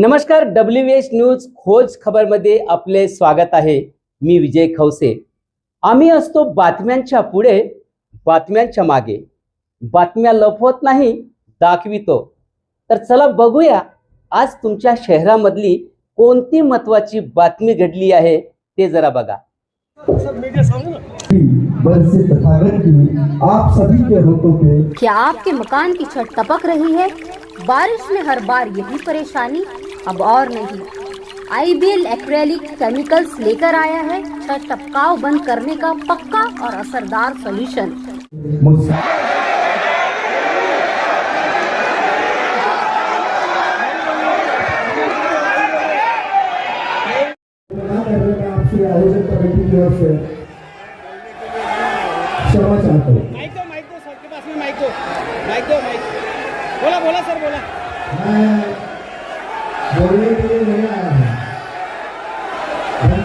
नमस्कार W H news खोज खबरमध्ये आपले स्वागत आहे. मी विजय खवसे आम्ही असतो बातम्यांच्या पुढे बातम्यांच्या मागे. बातम्या लपवत नाही दाखवितो. तर चला बघूया आज तुमच्या शहरामधली कोणती महत्वाची बातमी घडली आहे ते जरा बघा. की आप सभी के पे क्या आपके मकान की छत टपक रही है? बारिश में हर बार यही परेशानी अब और नहीं। आईबीएल एक्रेलिक केमिकल्स लेकर आया है। छत टपकाव बंद करने का पक्का और असरदार सॉल्यूशन।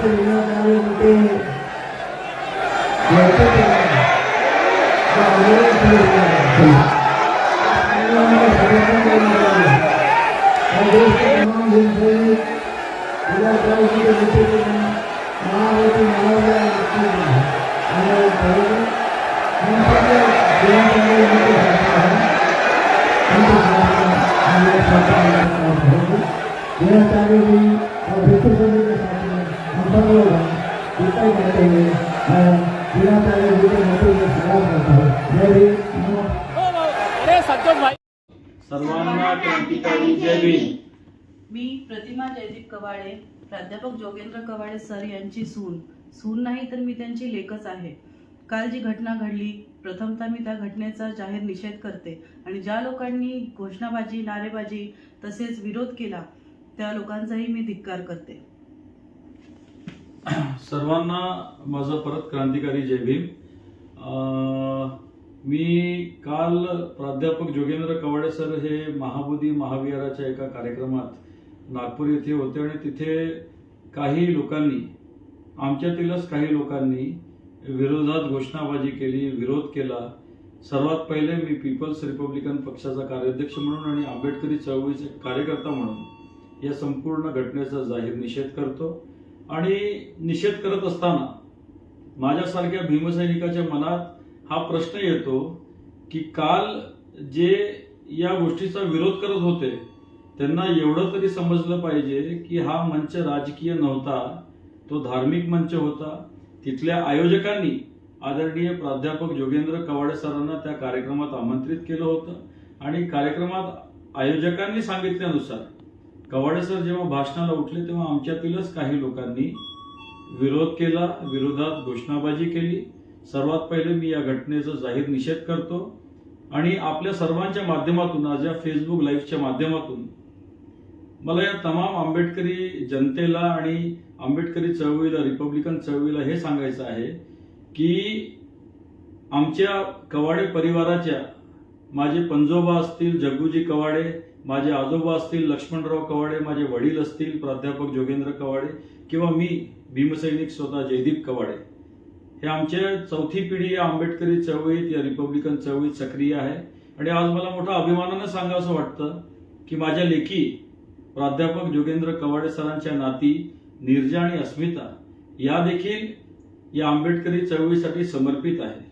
ప్రభుత్వ వినోదాలు ఉంటే Gracias. सर्वांना क्रांतिकारी जय भीम. मी प्रतिमा जयदीप कवाडे प्राध्यापक जोगेंद्र कवाडे सर यांची सून. सून नाही तर मी त्यांची लेखच आहे. काल जी घटना घडली प्रथमतः मी त्या घटनेचा जाहीर निषेध करते आणि ज्या लोकांनी घोषणाबाजी नारेबाजी तसेच विरोध केला त्या लोकांचाही मी धिक्कार करते. सर्वांना माझं परत क्रांतिकारी जय भीम. मी काल प्राध्यापक जोगेंद्र कवाडे सर हे महाबोधी महाविहाराच्या एका कार्यक्रमात नागपूर येथे होते आणि तिथे काही लोकांनी आमच्यातीलच काही लोकांनी विरोधात घोषणाबाजी केली विरोध केला. सर्वात पहिले मी पीपल्स रिपब्लिकन पक्षाचा कार्याध्यक्ष म्हणून आणि आंबेडकरी चळवळीचे कार्यकर्ता म्हणून या संपूर्ण घटनेचा जाहीर निषेध करतो. आणि निषेध करत असताना माझ्यासारख्या भीमसैनिकाच्या मनात हा प्रश्न येतो की काल जे या गोष्टीचा विरोध करत होते त्यांना एवढं तरी समजलं पाहिजे की हा मंच राजकीय नव्हता तो धार्मिक मंच होता. तिथल्या आयोजकांनी आदरणीय प्राध्यापक जोगेंद्र कवाडे सरांना त्या कार्यक्रमात आमंत्रित केलं होतं आणि कार्यक्रमात आयोजकांनी सांगितल्यानुसार कवाडे सर जेव्हा भाषणाला उठले तेव्हा आमच्यातीलच काही लोकांनी विरोध केला विरोधात घोषणाबाजी केली. सर्वात पहिले मी या घटनेचा जाहीर निषेध करतो आणि आपल्या सर्वांच्या माध्यमातून आज या फेसबुक लाईव्हच्या माध्यमातून मला या तमाम आंबेडकरी जनतेला आणि आंबेडकरी चळवळीला रिपब्लिकन चळवळीला हे सांगायचं आहे की आमच्या कवाडे परिवाराच्या माझे पंजोबा असतील जग्गूजी कवाडे माझे आजोबा असतील लक्ष्मणराव कवाडे माझे वडील असतील प्राध्यापक जोगेंद्र कवाडे किंवा मी भीमसैनिक स्वतः जयदीप कवाडे. हे आमचे चौथी पिढी या आंबेडकरी चळवळीत या रिपब्लिकन चळवळीत सक्रिय आहे. आणि आज मला मोठा अभिमानानं सांगावं वाटतं की माझ्या लेखी प्राध्यापक जोगेंद्र कवाडे सरांच्या नाती निर्जा आणि अस्मिता या देखील या आंबेडकरी चळवळीसाठी समर्पित आहे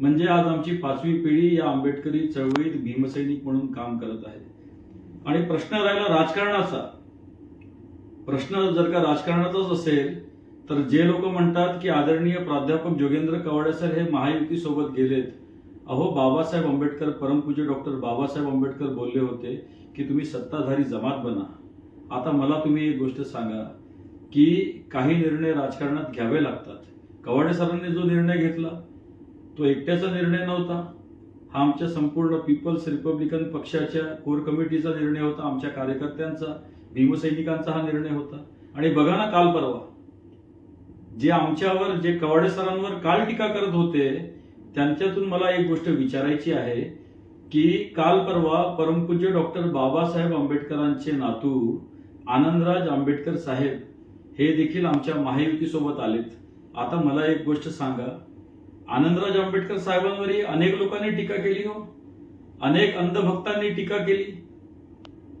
म्हणजे आज आमची पाचवी पिढी या आंबेडकरी चळवळीत भीमसैनिक म्हणून काम करत आहे. आणि प्रश्न राहिला राजकारणाचा. प्रश्न जर का राजकारणाचाच असेल तर जे लोक म्हणतात की आदरणीय प्राध्यापक जोगेंद्र कवाडे सर हे महायुती सोबत गेलेत अहो बाबासाहेब आंबेडकर परमपूज्य डॉक्टर बाबासाहेब आंबेडकर बोलले होते की तुम्ही सत्ताधारी जमात बना. आता मला तुम्ही एक गोष्ट सांगा की काही निर्णय राजकारणात घ्यावे लागतात. कवाडे सरांनी जो निर्णय घेतला तो एकट्याचा निर्णय नव्हता. हा आमच्या संपूर्ण पीपल्स रिपब्लिकन पक्षाच्या कोर कमिटीचा निर्णय होता आमच्या कार्यकर्त्यांचा भीमसैनिकांचा हा निर्णय होता. आणि बघा ना काल परवा जे आमच्यावर जे कवाडे सरांवर काल टीका करत होते त्यांच्यातून मला एक गोष्ट विचारायची आहे की काल परवा परमपूज्य डॉक्टर बाबासाहेब आंबेडकरांचे नातू आनंदराज आंबेडकर साहेब हे देखील आमच्या महायुतीसोबत आलेत. आता मला एक गोष्ट सांगा आनंदराज आंबेडकर साहेबांवरही अनेक लोकांनी टीका केली हो. अनेक अंधभक्तांनी टीका केली.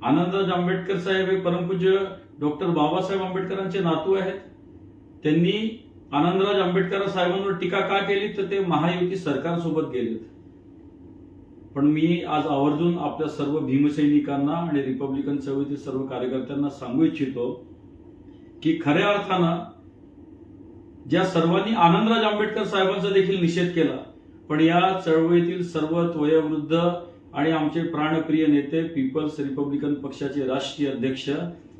आनंदराज आंबेडकर साहेब हे परमपूज्य डॉक्टर बाबासाहेब आंबेडकरांचे नातू आहेत. त्यांनी आनंदराज आंबेडकर साहेबांवर टीका का केली? तर ते महायुती सरकारसोबत गेलेत पण मी आज आवर्जून आपल्या सर्व भीमसैनिकांना आणि रिपब्लिकन चळवळीतील सर्व कार्यकर्त्यांना सांगू इच्छितो की खऱ्या अर्थानं ज्या सर्वांनी आनंदराज आंबेडकर साहेबांचा देखील निषेध केला पण या चळवळीतील सर्व वयोवृद्ध आणि आमचे प्राणप्रिय नेते पीपल्स रिपब्लिकन पक्षाचे राष्ट्रीय अध्यक्ष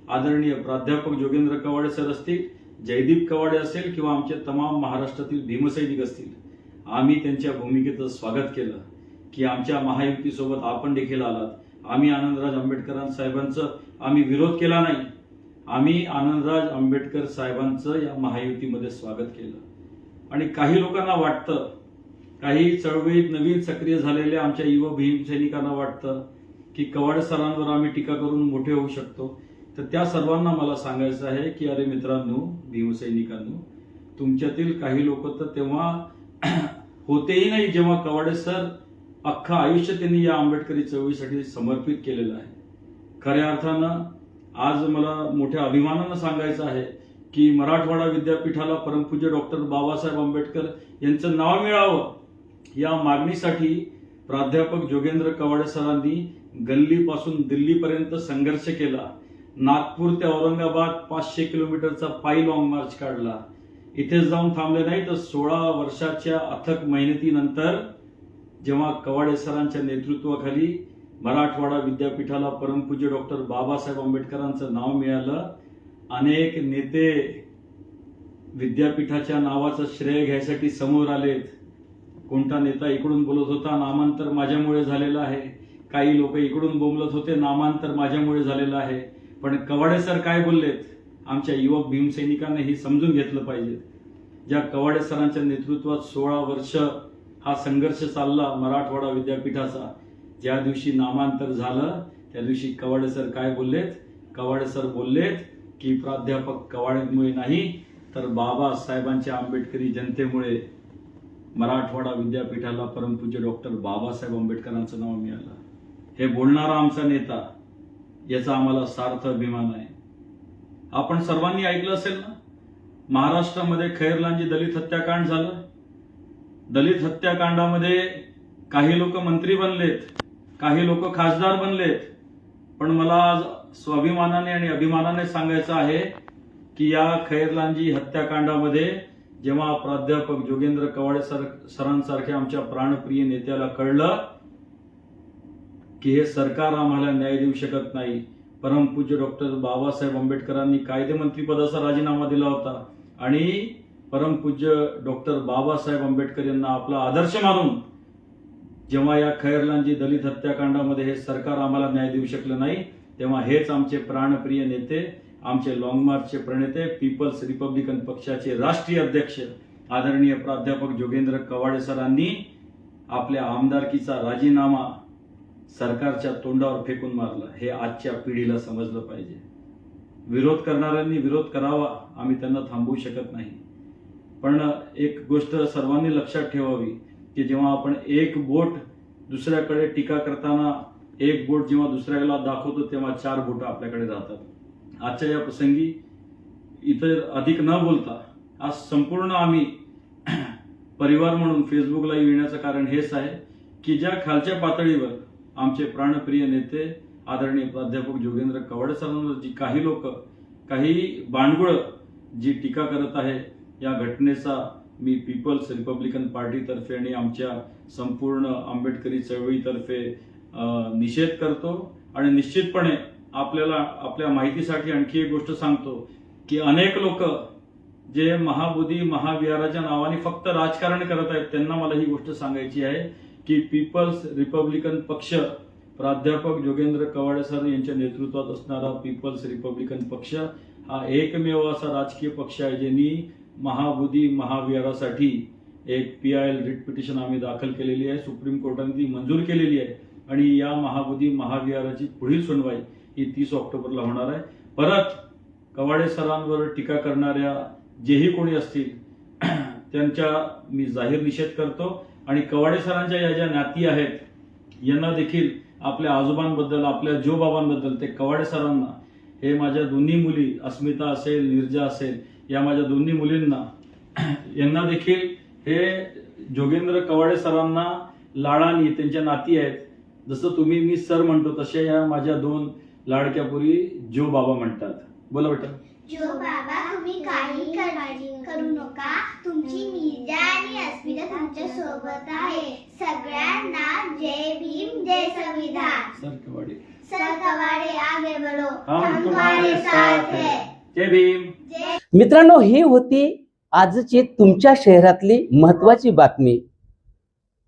आदरणीय प्राध्यापक जोगेंद्र कवाडे सर असतील जयदीप कवाडे असेल किंवा आमचे तमाम महाराष्ट्रातील भीमसैनिक असतील आम्ही त्यांच्या भूमिकेचं स्वागत केलं की आमच्या महायुतीसोबत आपण देखील आलात. आम्ही आनंदराज आंबेडकर साहेबांचं आम्ही विरोध केला नाही. आम्ही आनंदराज आंबेडकर साहेबांचं या महायुतीमध्ये स्वागत केलं. आणि काही लोकांना वाटतं काही चळवळीत नवीन सक्रिय झालेल्या आमच्या युवा भीमसैनिकांना वाटतं की कवाड सरांवर आम्ही टीका करून मोठे होऊ शकतो. तर त्या सर्वांना मला सांगायचं आहे की अरे मित्रांनो भीमसैनिकांनो तुमच्यातील काही लोक तर तेव्हा होतेही नाही जेव्हा कवाडे सर अख्खं आयुष्य त्यांनी या आंबेडकरी चळवळीसाठी समर्पित केलेलं आहे. खऱ्या अर्थानं आज मला मोठ्या अभिमानानं सांगायचं आहे की मराठवाडा विद्यापीठाला परमपूज्य डॉक्टर बाबासाहेब आंबेडकर यांचं नाव मिळावं या मागणीसाठी प्राध्यापक जोगेंद्र कवाडे सरांनी गल्लीपासून दिल्लीपर्यंत संघर्ष केला. नागपूर ते औरंगाबाद पाचशे किलोमीटरचा पायी लॉंग मार्च काढला. इथेच जाऊन थांबले नाही तर सोळा वर्षाच्या अथक मेहनतीनंतर जेव्हा कवाडे सरांच्या नेतृत्वाखाली मराठवाडा विद्यापीठाला परमपूज्य डॉक्टर बाबासाहेब आंबेडकरांचं नाव मिळालं. अनेक नेते विद्यापीठाच्या नावाचं श्रेय घ्यायसाठी समोर आलेत. कोणता नेता इकडून बोलत होता? नामांतर माझ्यामुळे झालेलं आहे. काही लोक इकडून बोलत होते नामांतर माझ्यामुळे झालेलं आहे. पण कवाडे सर काय बोललेत? आमच्या युवक भीमसैनिकांना हे समजून घेतलं पाहिजे. ज्या कवाडे सरांच्या नेतृत्वात सोळा वर्ष हा संघर्ष चालला मराठवाडा विद्यापीठाचा ज्या दिवशी नामांतर झालं त्या दिवशी कवाडे सर काय बोललेत? कवाडे सर बोललेत की प्राध्यापक कवाडेमुळे नाही तर बाबासाहेबांच्या आंबेडकरी जनतेमुळे मराठवाडा विद्यापीठाला परमपूज्य डॉक्टर बाबासाहेब आंबेडकरांचं नाव मिळालं. हे बोलणारा आमचा नेता याचा आम्हाला सार्थ अभिमान आहे. आपण सर्वांनी ऐकलं असेल ना? महाराष्ट्रामध्ये खैरलांजी दलित हत्याकांड झालं. दलित हत्याकांडामध्ये काही लोक मंत्री बनलेत. काही लोक खासदार बनलेत पण मला आज स्वाभिमानाने आणि अभिमानाने सांगायचं आहे की या खैरलांजी हत्याकांडामध्ये जेव्हा प्राध्यापक जोगेंद्र कवाडे सर सरांसारख्या आमच्या प्राणप्रिय नेत्याला कळलं की हे सरकार आम्हाला न्याय देऊ शकत नाही. परमपूज्य डॉक्टर बाबासाहेब आंबेडकरांनी कायदेमंत्रीपदाचा राजीनामा दिला होता आणि परमपूज्य डॉक्टर बाबासाहेब आंबेडकर यांना आपला आदर्श मानून जेव्हा या खैरलांजी दलित हत्याकांडामध्ये हे सरकार आम्हाला न्याय देऊ शकलं नाही तेव्हा हेच आमचे प्राणप्रिय नेते आमचे लॉंग मार्चचे प्रणेते पीपल्स रिपब्लिकन पक्षाचे राष्ट्रीय अध्यक्ष आदरणीय प्राध्यापक जोगेंद्र कवाडे सरांनी आपल्या आमदारकीचा राजीनामा सरकारच्या तोंडावर फेकून मारला. हे आजच्या पिढीला समजलं पाहिजे. विरोध करणाऱ्यांनी विरोध करावा आम्ही त्यांना थांबवू शकत नाही. पण एक गोष्ट सर्वांनी लक्षात ठेवावी की जेव्हा आपण एक बोट दुसऱ्याकडे टीका करताना एक बोट जेव्हा दुसऱ्याला दाखवतो तेव्हा चार बोटं आपल्याकडे राहतात आजच्या या प्रसंगी इतर अधिक न बोलता आज संपूर्ण आम्ही परिवार म्हणून फेसबुकला येण्याचं कारण हेच आहे की ज्या खालच्या पातळीवर आमचे प्राणप्रिय नेते आदरणीय प्राध्यापक जोगेंद्र कवाडे सरांवर जी काही लोक काही बांडगुळ जी टीका करत आहे या घटनेचा मी पीपल्स रिपब्लिकन पार्टीतर्फे आणि आमच्या संपूर्ण आंबेडकरी चळवळीतर्फे निषेध करतो आणि निश्चितपणे आपल्याला आपल्या माहितीसाठी आणखी एक गोष्ट सांगतो की अनेक लोक जे महाबोधी महाविहाराच्या नावाने फक्त राजकारण करत आहेत त्यांना मला ही गोष्ट सांगायची आहे की पीपल्स रिपब्लिकन पक्ष प्राध्यापक जोगेंद्र कवाडे सर यांच्या नेतृत्वात असणारा पीपल्स रिपब्लिकन पक्ष हा एकमेव असा राजकीय पक्ष आहे ज्यांनी महाबोधी महाविहारासाठी एक P I L writ petition आम्ही दाखल केलेली आहे. सुप्रीम कोर्टाने ती मंजूर केलेली आहे. आणि या महाबोधी महाविहाराची पुढील सुनवाई ही तीस ऑक्टोबरला होणार आहे. परत कवाडे सरांवर टीका करणाऱ्या जेही कोणी असतील त्यांच्या मी जाहीर निषेध करतो. आणि कवाडे सरांच्या या ज्या नाती आहेत यांना देखील आपल्या आजोबांबद्दल आपल्या जोबाबांबद्दल ते कवाडे सरांना हे माझ्या दोन्ही मुली अस्मिता असेल निर्जा असेल या माझ्या दोन्ही मुलींना. यांना देखील हे जोगेंद्र कवाडे सरांना लाडानी त्यांच्या नाती आहेत. जसं तुम्ही मी सर म्हणतो तसे या माझ्या दोन लाडक्या पुरी जो बाबा म्हणतात. बोला बेटा. जो बाबा तुम्ही काही काळजी करू नका. तुमची निर्जा आणि अस्मिता तुमच्यासोबत आहे. सगळ्यांना जय भीम जय संविधान. सर कवाडे. सर कवाडे आगे बढ़ो हम तुम्हारे साथ है। जय भीम. मित्रांनो ही होती आजची तुमच्या शहरातली महत्वाची बातमी.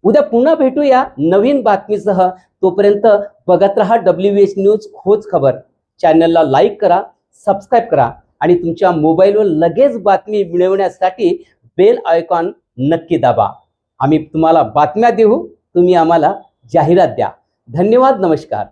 उद्या पुन्हा भेटूया नवीन बातमीसह. तोपर्यंत बघत रहा डब्ल्यू एच न्यूज खोज खबर. चॅनलला लाईक करा सबस्क्राईब करा आणि तुमच्या मोबाईलवर लगेच बातमी मिळवण्यासाठी बेल आयकॉन नक्की दाबा. आम्ही तुम्हाला बातम्या देऊ तुम्ही आम्हाला जाहिरात द्या. धन्यवाद नमस्कार.